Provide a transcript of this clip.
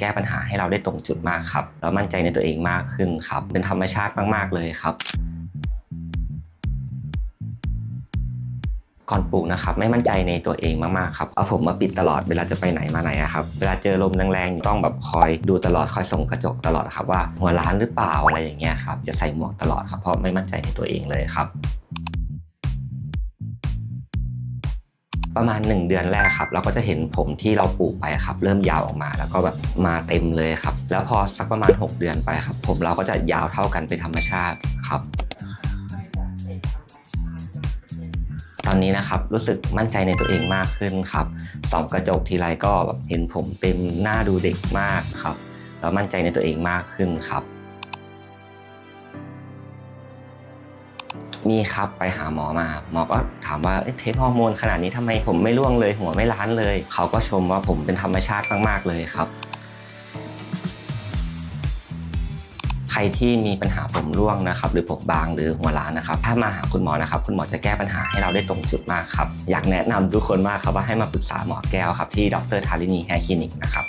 แก้ปัญหาให้เราได้ตรงจุดมากครับแล้วมั่นใจในตัวเองมากขึ้นครับ เป็นธรรมชาติมาก ๆ เลยครับก่อนปลูกนะครับไม่มั่นใจในตัวเองมากๆครับเอาผมมาปิดตลอดเวลาจะไปไหนมาไหนอะครับเวลาเจอลมแรงๆต้องแบบคอยดูตลอดคอยส่งกระจกตลอดครับว่าหัวล้านหรือเปล่าอะไรอย่างเงี้ยครับจะใส่หมวกตลอดครับเพราะไม่มั่นใจในตัวเองเลยครับ ประมาณ 1 เดือนแรกครับ เราก็จะเห็นผมที่เราปลูกไปครับ เริ่มยาวออกมาแล้วก็แบบมาเต็มเลยครับ แล้วพอสักประมาณ 6 เดือนไปครับ ผมเราก็จะยาวเท่ากันเป็นธรรมชาติครับตอนนี้นะครับรู้สึกมั่นใจในตัวเองมากขึ้นครับส่องกระจกทีไรก็แบบเห็นผมเต็มหน้าดูเด็กมากครับแล้วมั่นใจในตัวเองมากขึ้นครับ มีครับไปหาหมอมาหมอก็ถามว่าเทสฮอร์โมนขนาดนี้ทำไมผมไม่ร่วงเลย หัวไม่ล้านเลย เขาก็ชมว่าผมเป็นธรรมชาติมากๆเลยครับ ใครที่มีปัญหาผมร่วงนะครับ หรือผมบางหรือหัวล้านนะครับ ถ้ามาหาคุณหมอนะครับ คุณหมอจะแก้ปัญหาให้เราได้ตรงจุดมากครับอยากแนะนำทุกคนมากครับว่าให้มาปรึกษาหมอแก้วครับที่ดรทารินีแฮร์คลินิกนะครับ